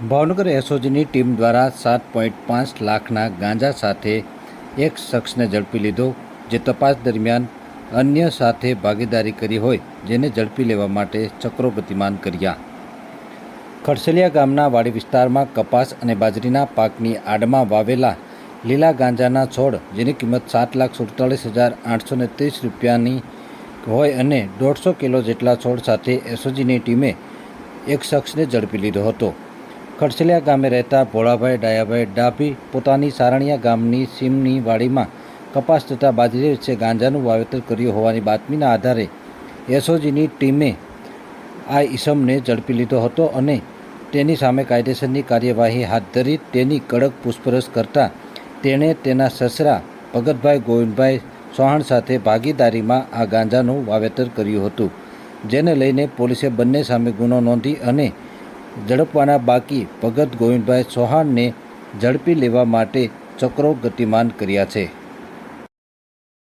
Bhavnagar એસઓજીની team દ્વારા સાત point પાંચ લાખના ગાંજા સાથે એક શખ્સને ઝડપી લીધો, જે તપાસ દરમિયાન અન્ય સાથે ભાગીદારી કરી હોય, જેને ઝડપી લેવા માટે ચક્રો ગતિમાન કર્યા. ખડસલિયા ગામના વાડી વિસ્તારમાં કપાસ અને બાજરીના પાકની આડમાં વાવેલા લીલા ગાંજાના છોડ, જેની કિંમત સાત લાખ સુડતાલીસ હજાર આઠસો ને ત્રીસ રૂપિયાની હોય અને દોઢસો કિલો જેટલા છોડ સાથે એસઓજીની ટીમે એક શખ્સને ઝડપી લીધો હતો. ખડસલિયા ગામે રહેતા ભોળાભાઈ, ડાયાભાઈ, ડાભી પોતાની સારણિયા ગામની સીમની વાડીમાં કપાસ તથા બાજરી વચ્ચે ગાંજાનું વાવેતર કર્યું હોવાની બાતમીના આધારે એસઓજીની ટીમે આ ઈસમને ઝડપી લીધો હતો અને તેની સામે કાયદેસરની કાર્યવાહી હાથ ધરી તેની કડક પૂછપરછ કરતા તેણે તેના સસરા ભગતભાઈ ગોવિંદભાઈ ચૌહાણ સાથે ભાગીદારીમાં આ ગાંજાનું વાવેતર કર્યું હતું, જેને લઈને પોલીસે બંને સામે ગુનો નોંધી અને ઝડપવાના બાકી ભગત ગોવિંદભાઈ ચૌહાણને ઝડપી લેવા માટે ચક્રો ગતિમાન કર્યા છે.